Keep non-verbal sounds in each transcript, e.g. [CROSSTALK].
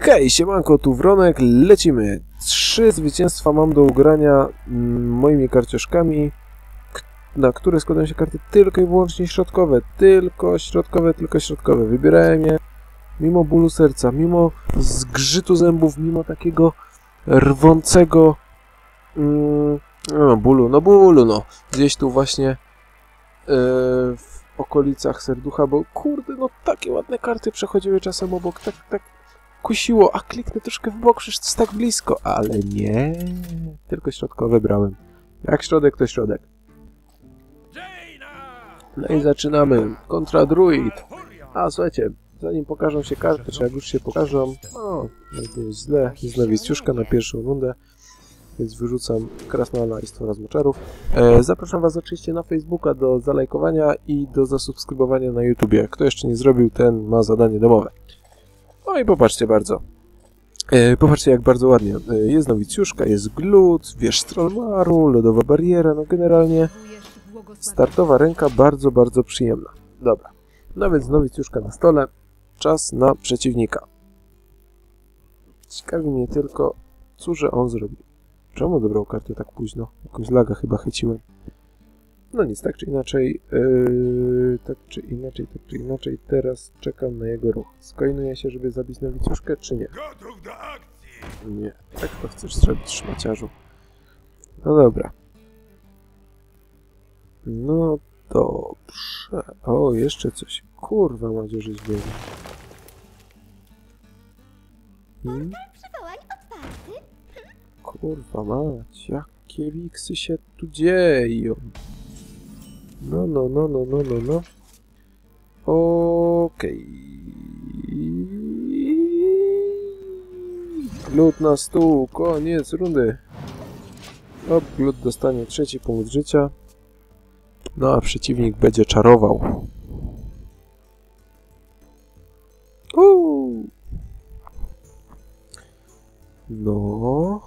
Hej, siemanko, tu Wronek, lecimy. Trzy zwycięstwa mam do ugrania mm, moimi karcioszkami, k- na które składają się karty tylko i wyłącznie środkowe. Tylko środkowe, tylko środkowe. Wybierałem je mimo bólu serca, mimo zgrzytu zębów, mimo takiego rwącego mm, no, bólu, no bólu, no. Gdzieś tu właśnie yy, w okolicach serducha, bo kurde, no takie ładne karty przechodziły czasem obok, tak, tak kusiło, a kliknę troszkę w bok, przecież to jest tak blisko, ale nie, tylko środkowe brałem. Jak środek, to środek. No i zaczynamy. Kontra druid. A, słuchajcie, zanim pokażą się karty, czy jak już się pokażą, o, to jest źle, jest na pierwszą rundę, więc wyrzucam Krasnala i Stwora z Moczarów. E, zapraszam Was oczywiście na Facebooka do zalajkowania i do zasubskrybowania na YouTubie. Kto jeszcze nie zrobił, ten ma zadanie domowe. No i popatrzcie bardzo. E, popatrzcie jak bardzo ładnie. E, jest nowicjuszka, jest glut, wież Trollmaru, lodowa bariera, no generalnie startowa ręka bardzo, bardzo przyjemna. Dobra. No więc nowicjuszka na stole. Czas na przeciwnika. Ciekawi mnie tylko, cóż on zrobił. Czemu dobrał kartę tak późno? Jakąś laga chyba chyciłem. No nic, tak czy inaczej, yy, tak czy inaczej, tak czy inaczej, teraz czekam na jego ruch. Skoinuję się, żeby zabić nowicjuszkę, czy nie? Gotów do akcji! Nie. Tak to chcesz zrobić, szmaciarzu. No dobra. No dobrze. O, jeszcze coś. Kurwa, Madziorzy zbiegł. Hmm? Otwarty. Kurwa mać, jakie wiksy się tu dzieją. No, no, no, no, no, no, no. Okej. Glut na stół, koniec rundy. O, glut dostanie trzeci punkt życia. No, a przeciwnik będzie czarował. Uuu. No.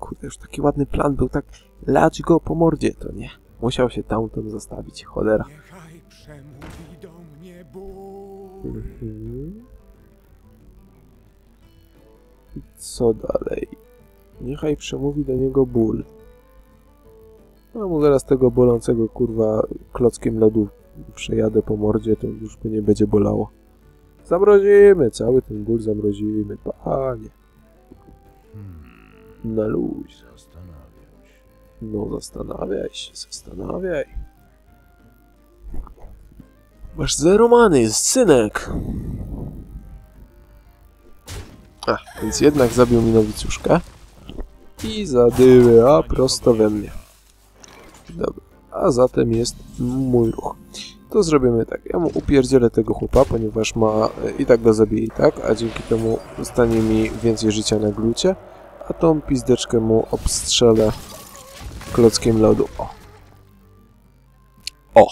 Kurde, już taki ładny plan był, tak lać go po mordzie, to nie. Musiał się tamten zostawić, cholera. Niechaj przemówi do mnie ból. Mhm. I co dalej? Niechaj przemówi do niego ból. No mu zaraz tego bolącego kurwa klockiem lodu przejadę po mordzie, to już go nie będzie bolało. Zamrozimy, cały ten ból zamrozimy, panie. Na luz. No zastanawiaj się, zastanawiaj. Masz zero many, synek. A, więc jednak zabił mi nowicjuszkę. I zadyły, a prosto we mnie. Dobra, a zatem jest mój ruch. To zrobimy tak, ja mu upierdzielę tego chłopa, ponieważ ma, e, i tak go zabiję i tak, a dzięki temu zostanie mi więcej życia na glucie, a tą pizdeczkę mu obstrzelę klockiem lodu. O. O.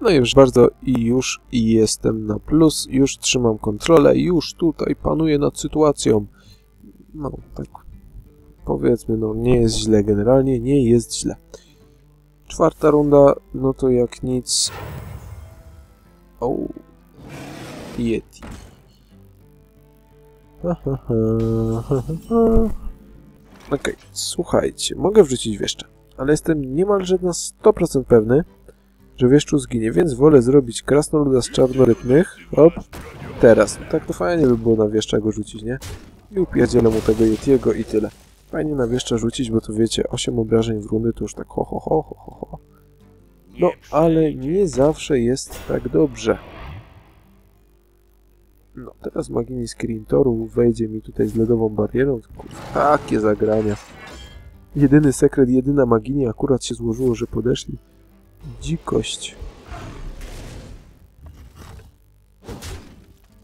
No i już bardzo i już jestem na plus, już trzymam kontrolę, już tutaj panuję nad sytuacją. No, tak powiedzmy, no nie jest źle generalnie, nie jest źle. Czwarta runda, no to jak nic... O. Yeti. Ha, ha, ha, ha, ha, Okej, słuchajcie, mogę wrzucić wieszcze, ale jestem niemalże na 100% pewny, że wieszczu zginie, więc wolę zrobić krasnoluda z czarnorytnych. Hop, teraz. Tak to fajnie by było na wieszcza go rzucić, nie? I upierdzielę mu tego Yetiego i tyle. Fajnie na wieszcza rzucić, bo to wiecie, 8 obrażeń w rundy to już tak ho ho ho ho ho. No, ale nie zawsze jest tak dobrze. No, teraz Magini z Kirintoru wejdzie mi tutaj z ledową barierą. takie zagrania. Jedyny sekret, jedyna Magini akurat się złożyło, że podeszli. Dzikość.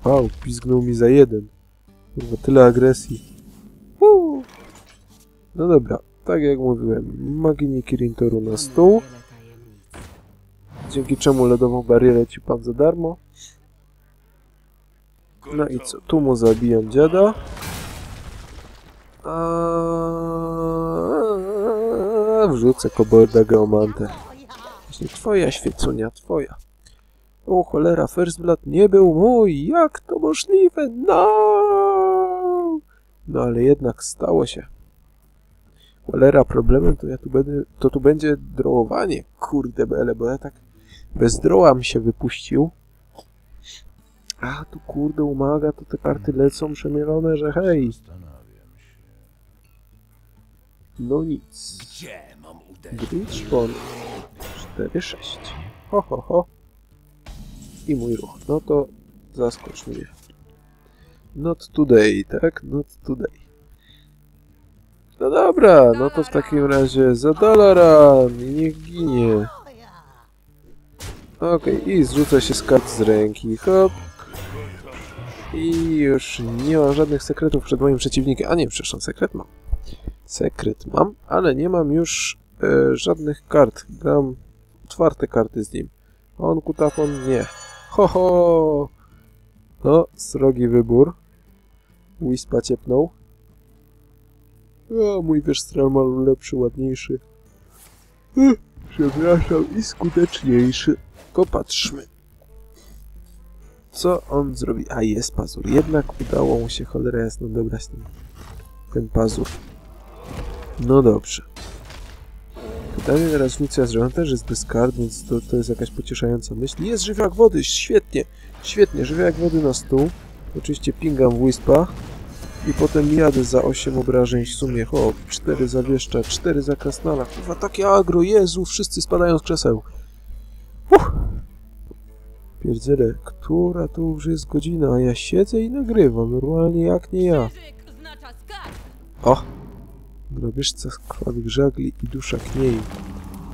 Wow, pizgnął mi za jeden. Kurwa, tyle agresji. Uuu. No dobra, tak jak mówiłem, Magini Kirintoru na stół. Dzięki czemu ledową barierę ci pan za darmo. No i co? Tu mu zabijam dziada. A wrzucę kobolda geomantę. Właśnie twoja świecunia, twoja. O cholera, First Blood nie był mój, jak to możliwe? No! No ale jednak stało się. Cholera, problemem to ja tu będę, to tu będzie drołowanie. Kurde bele, bo ja tak bez droła mi się wypuścił. A tu kurde umaga, to te karty lecą przemielone, że hej. No nic. Gdzie mam uderzyć? Grid szpon 4-6. Ho, ho, ho. I mój ruch. No to zaskocz mnie. Not today, tak? Not today. No dobra, no to w takim razie za dolara i niech ginie. Okej, i zrzuca się z kart z ręki. Hop. I już nie mam żadnych sekretów przed moim przeciwnikiem. A nie, przepraszam, sekret mam. Sekret mam, ale nie mam już e, żadnych kart. Gram otwarte karty z nim. On, kutafon, nie. Ho, ho! No, srogi wybór. Wispa ciepnął. O, mój Westral ma lepszy, ładniejszy. Ech, Przepraszam, i skuteczniejszy. Popatrzmy. Co on zrobi? A, jest pazur. Jednak udało mu się cholera jasno dobrać ten, ten pazur. No dobrze. Pytanie teraz funkcja, że on też jest bez kart, więc to, to jest jakaś pocieszająca myśl. Jest żywiołak wody, świetnie, świetnie, żywiołak wody na stół. Oczywiście pingam w Wispa. I potem jadę za 8 obrażeń w sumie. O, 4 za wieszcza, 4 za krasnala. Kurwa, takie agro, Jezu, wszyscy spadają z krzeseł. Uff. Pierdziele, która to już jest godzina, a ja siedzę i nagrywam, normalnie jak nie ja. O! Grobieżca z krwawych żagli i dusza kniej.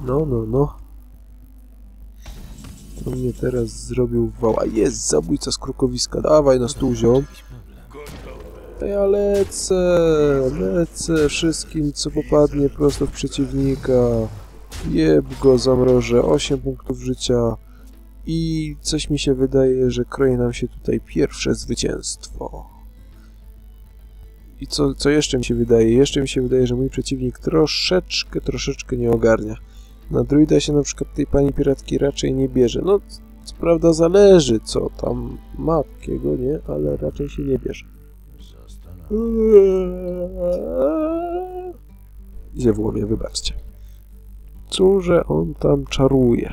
No, no, no. To mnie teraz zrobił wał. A jest zabójca z krukowiska. Dawaj na stół ziom. Ja lecę, lecę wszystkim, co popadnie prosto w przeciwnika. Jeb go, zamrożę. 8 punktów życia. I coś mi się wydaje, że kroi nam się tutaj pierwsze zwycięstwo. I co, co jeszcze mi się wydaje? Jeszcze mi się wydaje, że mój przeciwnik troszeczkę, troszeczkę nie ogarnia. Na druida się na przykład tej pani piratki raczej nie bierze. No, co prawda zależy, co tam ma takiego, nie? Ale raczej się nie bierze. Idzie w głowie, wybaczcie. Cóżże on tam czaruje?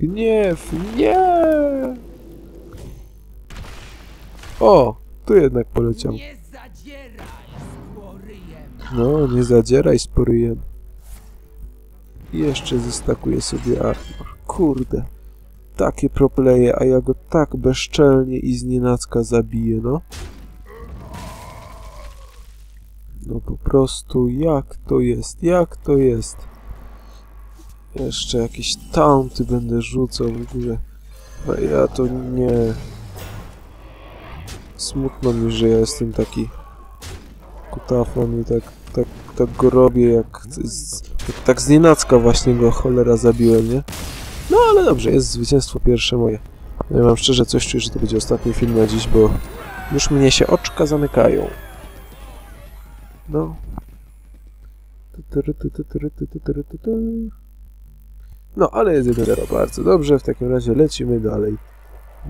Gniew, nie! O, tu jednak poleciał. Nie zadzieraj z. No, nie zadzieraj z poryjem. I jeszcze zestakuję sobie armor. Kurde. Takie propleje, a ja go tak bezczelnie i znienacka zabiję, no. No po prostu, jak to jest, jak to jest. Jeszcze jakieś taunty będę rzucał w ogóle. A ja to nie... Smutno mi, że ja jestem taki kutafon i tak, tak, tak go robię, jak, z, jak tak z nienacka właśnie go cholera zabiłem, nie? No ale dobrze, jest zwycięstwo pierwsze moje. Ja mam szczerze coś czuję, że to będzie ostatni film na dziś, bo już mnie się oczka zamykają. No. No, ale jest 1-0, bardzo dobrze. W takim razie lecimy dalej.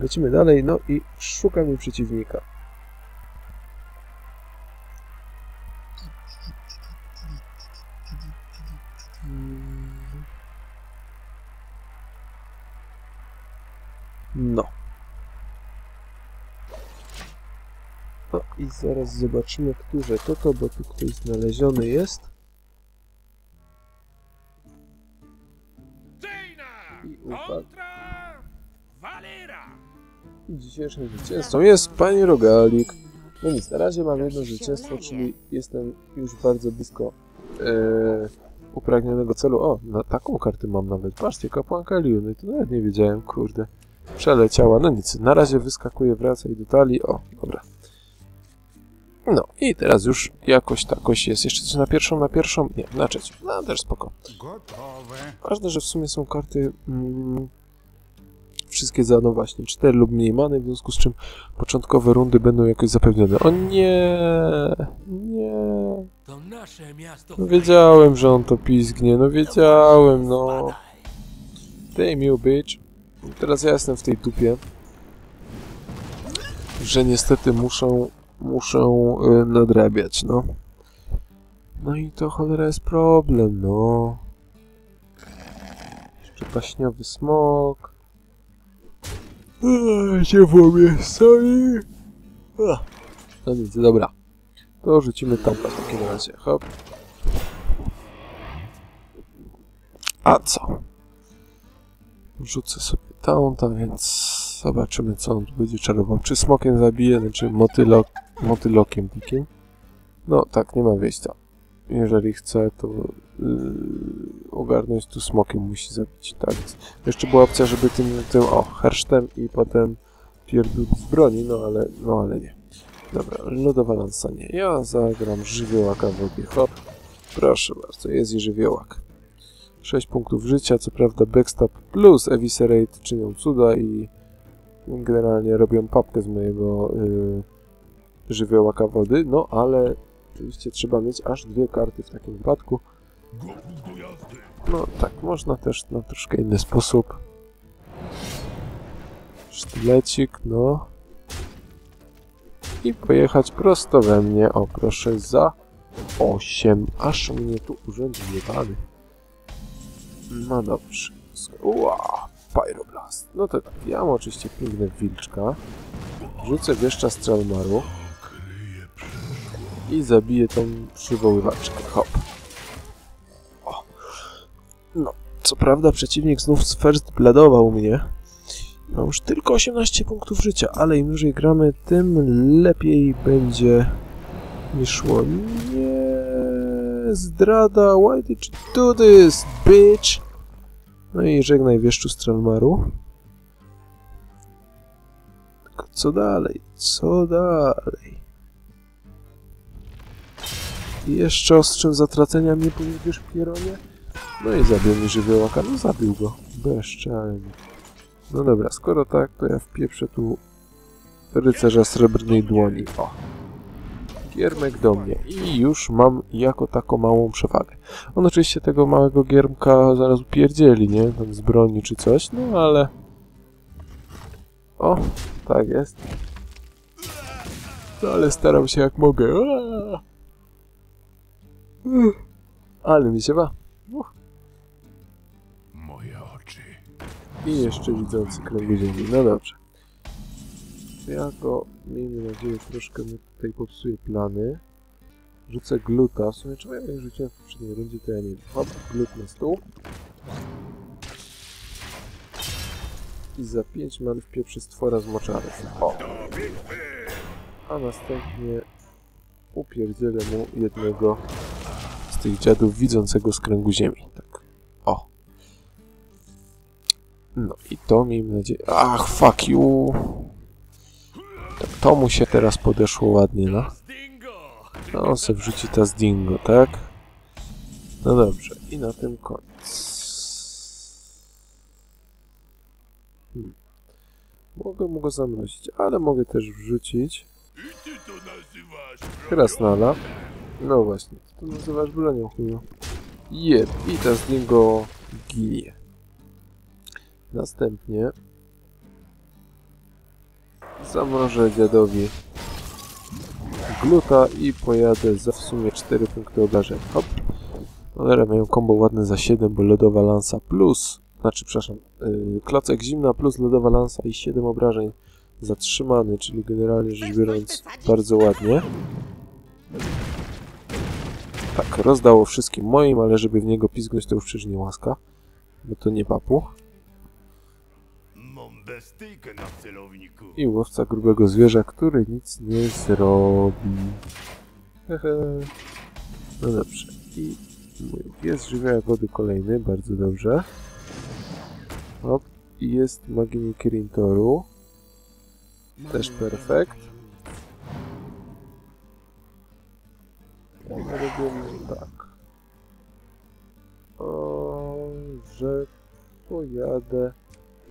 Lecimy dalej, no i szukamy przeciwnika. No. No i zaraz zobaczymy, które to to, bo tu ktoś znaleziony jest. Kontra Valera! I dzisiejszym zwycięzcą jest pani Rogalik. No nic, na razie mam jedno zwycięstwo, czyli jestem już bardzo blisko e, upragnionego celu. O, na taką kartę mam nawet. Patrzcie, kapłanka Liuny, to nawet nie wiedziałem, kurde. Przeleciała, no nic, na razie wyskakuje, wracaj do talii. O, dobra. No i teraz już jakoś takoś jest. Jeszcze coś na pierwszą, na pierwszą? Nie, na trzecią. No też spoko. Gotowe. Ważne, że w sumie są karty mm, wszystkie za, no właśnie, 4 lub mniej many, w związku z czym początkowe rundy będą jakoś zapewnione. O nie, nie. To nasze miasto. No wiedziałem, że on to pizgnie, no wiedziałem, no. Damn you, bitch. Teraz ja jestem w tej dupie. że niestety muszą, muszą y, nadrabiać, no. No i to cholera jest problem, no. Jeszcze paśniowy smok. Eee, Się. Ah. No nic, dobra. To rzucimy tampa w takim razie, hop. A co? Rzucę sobie taunta, więc zobaczymy co on tu będzie czarował. Czy smokiem zabije, czy motylok, motylokiem pikiem? No tak, nie ma wyjścia. Jeżeli chce, to yy, ogarnąć tu smokiem musi zabić. Tak. Jeszcze była opcja, żeby tym, tym o, hersztem i potem pierdół z broni, no ale, no ale nie. Dobra, lodowa lansa nie. Ja zagram żywiołaka w obie. Hop. Proszę bardzo, jest i żywiołak. 6 punktów życia, co prawda backstab plus eviscerate czynią cuda i generalnie robią papkę z mojego yy, żywiołaka wody, no ale oczywiście trzeba mieć aż dwie karty w takim wypadku. No tak, można też na troszkę inny sposób. Sztylecik, no. I pojechać prosto we mnie. O, proszę, za 8. Aż mnie tu urządził jebany. No dobrze. Ua, Pyroblast. No to tak, ja mam oczywiście piękne wilczka. Rzucę wieszcza strzelmaru. I zabiję tą przywoływaczkę. Hop. O. No, co prawda przeciwnik znów first bladował mnie. Mam już tylko 18 punktów życia, ale im dłużej gramy, tym lepiej będzie mi szło. Nie, zdrada, why did you do this, bitch? No i żegnaj wieszczu Stralmaru. Tylko co dalej? Co dalej? Jeszcze ostrzem zatracenia mnie pojedziesz Pieronie? No i zabił mi żywiołaka. No zabił go. Bezczelnie. No dobra, skoro tak, to ja wpieprzę tu rycerza srebrnej dłoni. O. Giermek do mnie. I już mam jako taką małą przewagę. On oczywiście tego małego giermka zaraz upierdzieli, nie? Tam z broni czy coś, no ale... O, tak jest. No ale staram się jak mogę. Aaaa! Ale mi się. Uff. Moje oczy. I jeszcze widzący kręgu ziemi. No dobrze. To Ja go, miejmy nadzieję, troszkę mu tutaj popsuję plany. Rzucę gluta. W sumie czemu ja nie rzuciłem w poprzedniej rundzie, to ja nie wiem. Hop, glut na stół. I za 5 man wpieprzy stwora z moczarów. O! A następnie upierdzielę mu jednego tych dziadów widzącego z kręgu ziemi. Tak. O! No i to miejmy nadzieję... Ach, fuck you! Tak, to mu się teraz podeszło ładnie, no. No, on se wrzuci ta dingo, tak? No dobrze, i na tym koniec. Hmm. Mogę mu go zamrozić, ale mogę też wrzucić krasnala. No właśnie, to nazywasz bronią chyba. Jeb, i ta dingo ginie. Następnie zamrożę dziadowi gluta i pojadę za w sumie 4 punkty obrażeń. Hop. Cholera, mają combo ładne za 7, bo lodowa lansa plus, znaczy przepraszam, yy, klocek zimna plus lodowa lansa i 7 obrażeń zatrzymany, czyli generalnie rzecz biorąc bardzo ładnie. Tak, rozdało wszystkim moim, ale żeby w niego pizgnąć to już przecież nie łaska, bo to nie celowniku. I łowca grubego zwierza, który nic nie zrobi. Hehe. No dobrze. I mój jest żywioł wody kolejny, bardzo dobrze. Hop. I jest Magini Kirintoru. Też perfekt. Robimy tak. O, że pojadę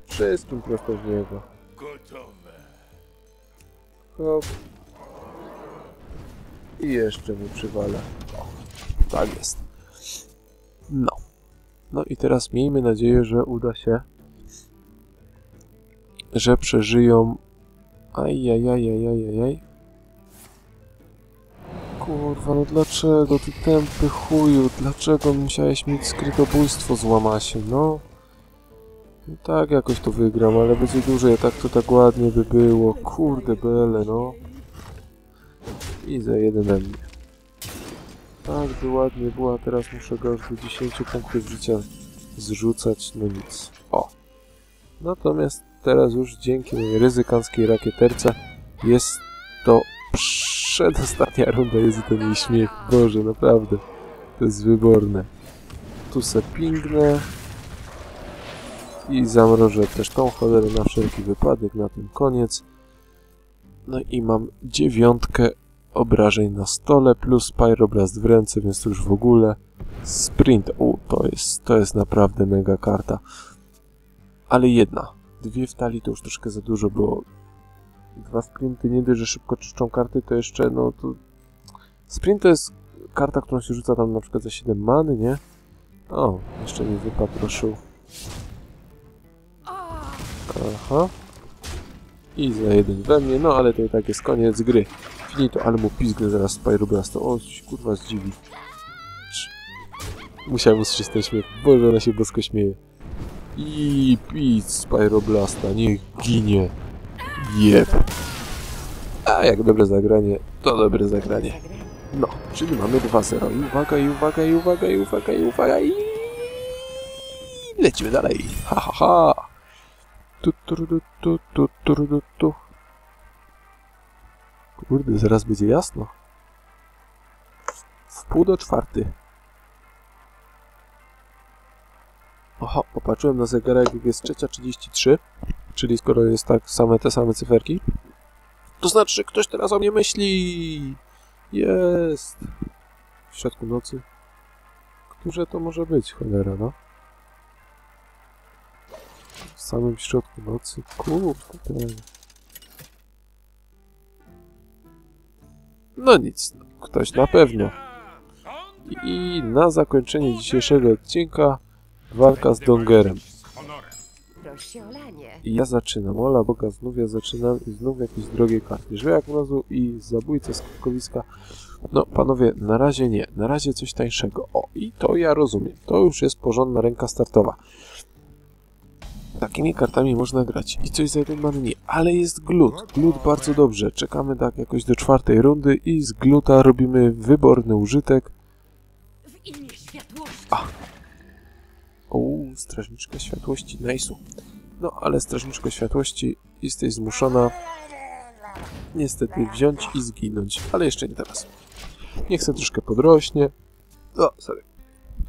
wszystkim prosto w niego. Gotowe. Hop. I jeszcze mu przywala. O, tak jest. No. No i teraz miejmy nadzieję, że uda się, że przeżyją Ajajajajajajaj. Kurwa, no dlaczego ty tępy chuju? Dlaczego musiałeś mieć skrytobójstwo z łamasie, no? No tak jakoś to wygram, ale będzie dłużej, tak to tak ładnie by było. Kurde bele, no. I za jeden. Tak by ładnie było, a teraz muszę go już do 10 punktów życia zrzucać, no nic. O. Natomiast teraz już dzięki mojej ryzykanckiej rakieterce jest to przedostatnia runda, jest nie śmiech. Boże, naprawdę. To jest wyborne. Tu se pingnę. I zamrożę też tą cholerę na wszelki wypadek, na tym koniec. No i mam dziewiątkę obrażeń na stole, plus Pyroblast w ręce, więc to już w ogóle sprint. U, to jest, to jest naprawdę mega karta. Ale jedna. Dwie w talii to już troszkę za dużo, bo dwa sprinty nie dość, że szybko czyszczą karty, to jeszcze, no to... Sprint to jest karta, którą się rzuca tam na przykład za 7 many, nie? O, jeszcze mi wypadł, proszę. Aha. I za jeden we mnie, no ale to i tak jest koniec gry. Finito, ale mu pizgnę zaraz Spyroblasta. O, się kurwa zdziwi. Musiałem usłyszeć ten śmiech. Boże, ona się bosko śmieje. I pizz Spyroblasta, niech ginie. Jeb. A jak dobre zagranie, to dobre zagranie. No, czyli mamy 2-0. I uwaga, i uwaga, i uwaga, i uwaga, i uwaga, i... Lecimy dalej. Ha, ha, ha. Tu, tu, tu, tu, tu, tu, tu, tu. Kurde, zaraz będzie jasno. W pół do czwarty. Oho, popatrzyłem na zegarek, jest trzecia 33, czyli skoro jest tak same te same cyferki, to znaczy, ktoś teraz o mnie myśli. Jest. W środku nocy. Którze to może być, cholera, no? W samym środku nocy. Kurde. No nic, no. ktoś na pewno. I na zakończenie dzisiejszego odcinka walka z Dongerem. Proszę o lanie. I ja zaczynam. Ola Boga, znów ja zaczynam i znów jakieś drogie karty. Żwejak mrozu i zabójca z kotkowiska. No, panowie, na razie nie. Na razie coś tańszego. O, i to ja rozumiem. To już jest porządna ręka startowa. Takimi kartami można grać. I coś za jeden man nie. Ale jest glut. Glut bardzo dobrze. Czekamy tak jakoś do czwartej rundy i z gluta robimy wyborny użytek. W imię światłości. O, strażniczka światłości, nice'u. No, ale strażniczko światłości jesteś zmuszona niestety wziąć i zginąć, ale jeszcze nie teraz. Niech sobie troszkę podrośnie. O, sorry.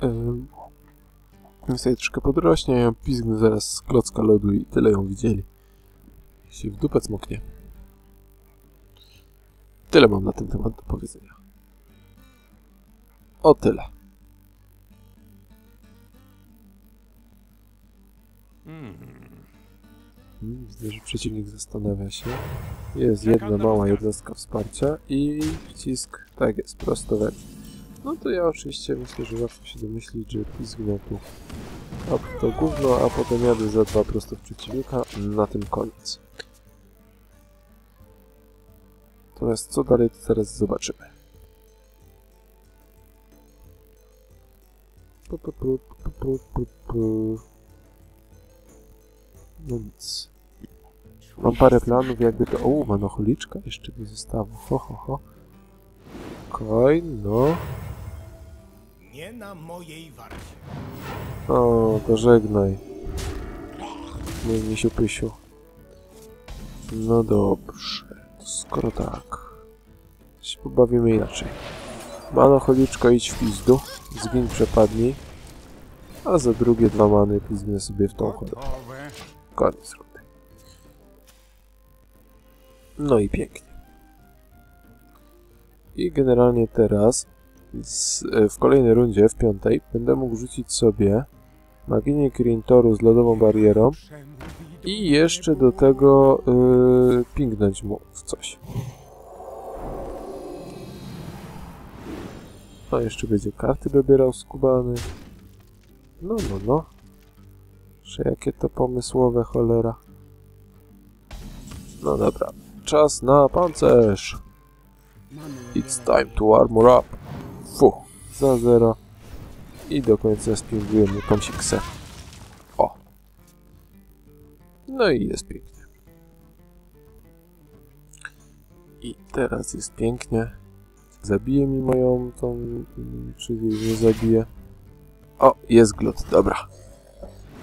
Ym, niech sobie troszkę podrośnie, ja ją pizgnę zaraz z klocka lodu i tyle ją widzieli. Się w dupę cmoknie. Tyle mam na ten temat do powiedzenia. O tyle. Hmm, Widzę, że przeciwnik zastanawia się. Jest jedna mała jednostka wsparcia i wcisk, tak jest, prosto. No to ja oczywiście myślę, że łatwo się domyślić, że pizgnę tu a to gówno, a potem jadę za dwa prosto w przeciwnika, na tym koniec. Natomiast co dalej, to zaraz zobaczymy. Pu, pu, pu, pu, pu, pu, pu. No nic. Mam parę planów, jakby to... O, manocholiczka jeszcze do zestawu. Ho, ho, ho. Coin, no. Nie na mojej warcie. O, to żegnaj. Mój misiu pysiu. No dobrze. To skoro tak. Się pobawimy inaczej. Manocholiczko, idź w pizdu. Zgiń, przepadnij. A za drugie dwa many pizgnę sobie w tą chodę. Koniec rundy. No i pięknie. I generalnie teraz z, e, w kolejnej rundzie, w piątej, będę mógł rzucić sobie Maginię Kirintoru z lodową barierą i jeszcze do tego yy, pingnąć mu w coś. No jeszcze będzie karty dobierał skubany. No, no, no. Że jakie to pomysłowe, cholera. No dobra. czas na pancerz. It's time to armor up. Fu, za zero. I do końca spingujemy tą siksę. O. No i jest pięknie. I teraz jest pięknie. Zabije mi moją tą... Czy nie zabije? O, jest glut, dobra.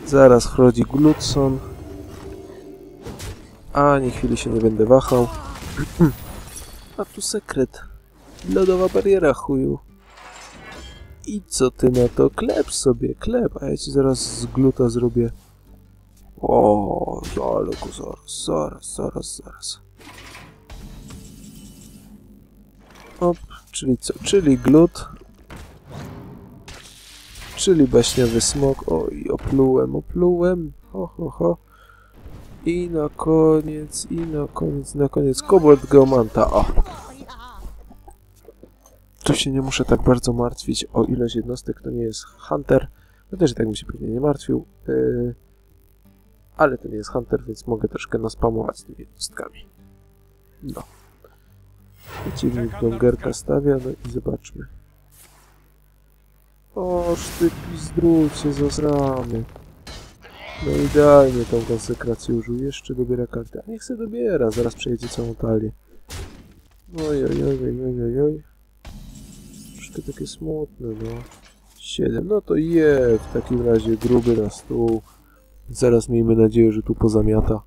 Zaraz wchodzi glutson. Ani chwili się nie będę wahał. [CLEARS THROAT] A tu sekret. Lodowa bariera, chuju. I co ty na to? Klep sobie, klep, a ja ci zaraz z gluta zrobię. O, ale go zaraz, zaraz, zaraz, zaraz. Op, czyli co? Czyli glut. Czyli baśniowy smok. Oj, oplułem, oplułem. Ho, ho, ho. I na koniec, i na koniec, na koniec kobold geomanta. O! Tu się nie muszę tak bardzo martwić o ilość jednostek, to nie jest Hunter. No też i tak bym się pewnie nie martwił. Yy, ale to nie jest Hunter, więc mogę troszkę naspamować tymi jednostkami. No. Przeciwnik Dongerka stawia, no i zobaczmy. O, sztyk zdrójcie, zasramy. No idealnie tą konsekrację użył. Jeszcze dobiera kartę. A niech se dobiera, zaraz przejedzie całą talię. Oj, oj, oj, oj, oj, oj. Troszkę takie smutne, no. 7, no to je, w takim razie gruby na stół. Zaraz miejmy nadzieję, że tu pozamiata.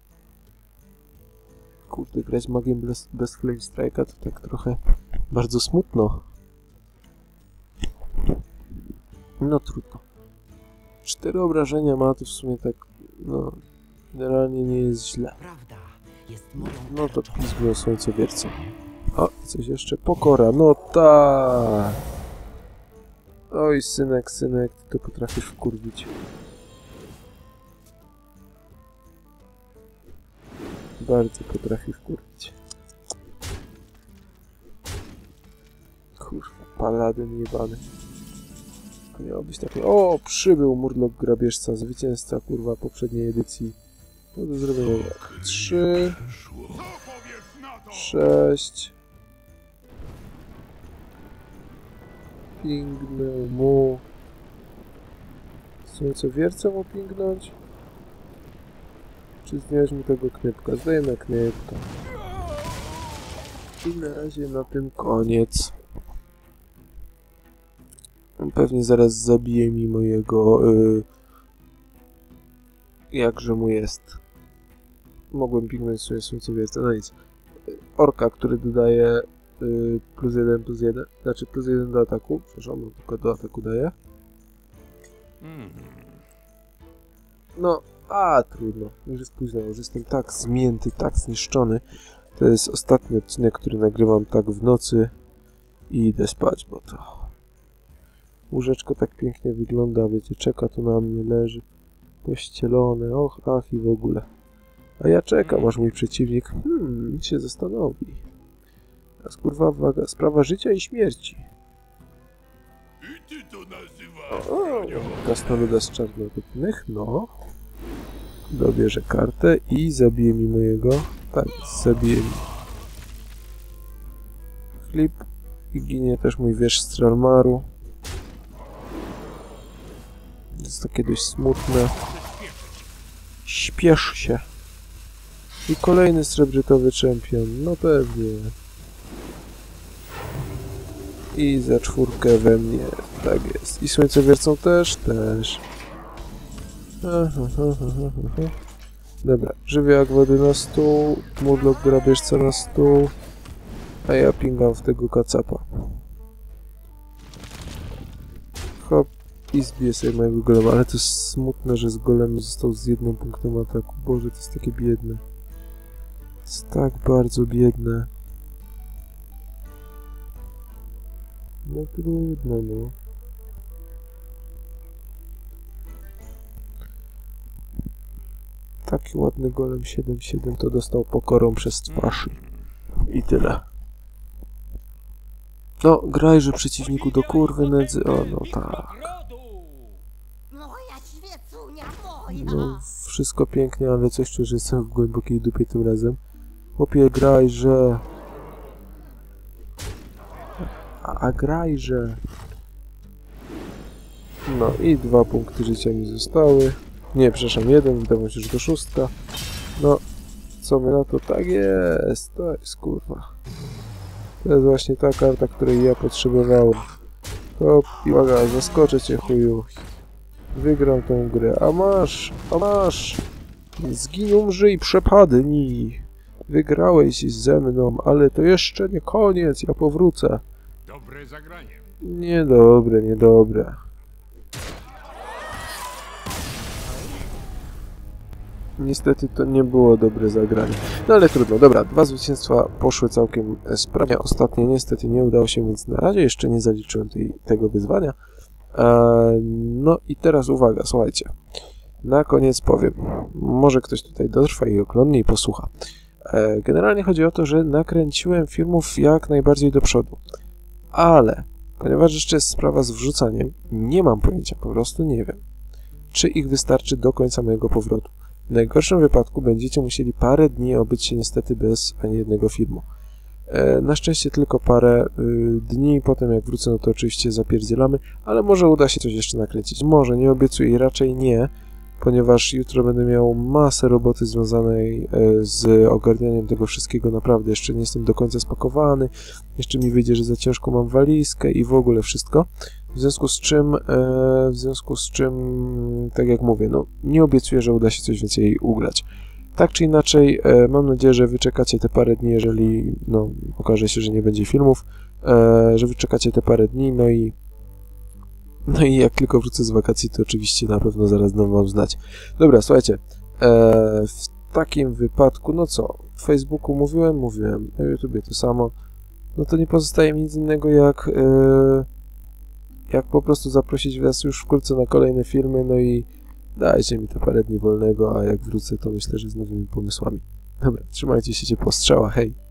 Kurde, grać magiem bez, bez Flame Strike'a to tak trochę bardzo smutno. No trudno. Cztery obrażenia ma, to w sumie tak, no, generalnie nie jest źle. No to pizgną słońcowiercą. O, coś jeszcze? Pokora, no tak! Oj, synek, synek, ty to potrafisz wkurwić. Bardzo potrafi wkurwić. Kurwa, paladyn jebany. Miało być takie... O, przybył Murloc Grabieżca, zwycięzca, kurwa, poprzedniej edycji. No do zrobienia jak? Trzy... Sześć. Pingnął mu. Słońcowiercę mu pingnąć? Czy zdjąć mu tego kniepka? Zdajemy kniepka. I na razie na tym koniec. Pewnie zaraz zabije mi mojego... Y... Jakże mu jest. Mogłem pingnąć sobie słońcowiercę, no nic orka, który dodaje y, plus 1 plus 1, znaczy plus 1 do ataku, przepraszam, on tylko do ataku daje. No, a trudno, już jest późno, już jestem tak zmięty, tak zniszczony. To jest ostatni odcinek, który nagrywam tak w nocy i idę spać, bo to... Łóżeczko tak pięknie wygląda, wiecie, czeka tu na mnie, leży pościelone, och, ach i w ogóle. A ja czekam, aż mój przeciwnik hmm, się zastanowi. Teraz kurwa waga, sprawa życia i śmierci. O, Krasnoluda z czarnowytnych, no. Dobierze kartę i zabije mi mojego. Tak, zabije mi. Flip. I ginie też mój wież Stralmaru. Jest to kiedyś smutne. Śpiesz się. I kolejny srebrzytowy czempion. No pewnie. I za czwórkę we mnie. Tak jest. I słońcowiercą też? Też. Aha, aha, aha. Dobra. Wody na stół. Murlok grabieżca na stół. A ja pingam w tego kacapa. Hop. I zbiję sobie mojego golema. Ale to jest smutne, że z golem został z jednym punktem ataku. Boże, to jest takie biedne. jest tak bardzo biedne. No trudno, no. Taki ładny golem 7-7 to dostał pokorą przez twarz. I tyle. No, grajże przeciwniku do kurwy nędzy. O, no tak. No, wszystko pięknie, ale coś czuję, że jestem w głębokiej dupie tym razem. Chłopie, grajże. A, a grajże. No i dwa punkty życia mi zostały. Nie, przepraszam, jeden, wydawało się, że to szóstka. No, co my na to? Tak jest, to jest kurwa. To jest właśnie ta karta, której ja potrzebowałem. To uwaga, zaskoczę cię chuju. Wygram tą grę. A masz, a masz. Zgin, umrzyj, przepadnij. Wygrałeś ze mną, ale to jeszcze nie koniec, ja powrócę. Dobre zagranie. Niedobre, niedobre. Niestety to nie było dobre zagranie. No ale trudno, dobra, dwa zwycięstwa poszły całkiem sprawnie. Ostatnie niestety nie udało się, więc na razie jeszcze nie zaliczyłem tej, tego wyzwania. E, no i teraz uwaga, słuchajcie. Na koniec powiem, może ktoś tutaj dotrwa i oglądnie i posłucha. E, generalnie chodzi o to, że nakręciłem filmów jak najbardziej do przodu. Ale, ponieważ jeszcze jest sprawa z wrzucaniem, nie mam pojęcia, po prostu nie wiem, czy ich wystarczy do końca mojego powrotu. W najgorszym wypadku będziecie musieli parę dni obyć się niestety bez ani jednego filmu. E, na szczęście tylko parę y, dni, potem jak wrócę, no to oczywiście zapierdzielamy, ale może uda się coś jeszcze nakręcić. Może, nie obiecuję i raczej nie, ponieważ jutro będę miał masę roboty związanej e, z ogarnianiem tego wszystkiego. Naprawdę, jeszcze nie jestem do końca spakowany, jeszcze mi wyjdzie, że za ciężko mam walizkę i w ogóle wszystko. W związku z czym, e, w związku z czym, tak jak mówię, no nie obiecuję, że uda się coś więcej ugrać. Tak czy inaczej, e, mam nadzieję, że wyczekacie te parę dni, jeżeli no, okaże się, że nie będzie filmów, e, że wyczekacie te parę dni, no i no i jak tylko wrócę z wakacji, to oczywiście na pewno zaraz dam wam znać. Dobra, słuchajcie, e, w takim wypadku, no co, w Facebooku mówiłem, mówiłem, na YouTubie to samo, no to nie pozostaje mi nic innego jak, jak po prostu zaprosić was już wkrótce na kolejne filmy, no i dajcie mi te parę dni wolnego, a jak wrócę, to myślę, że z nowymi pomysłami. Dobra, trzymajcie się ciepło, strzała, hej!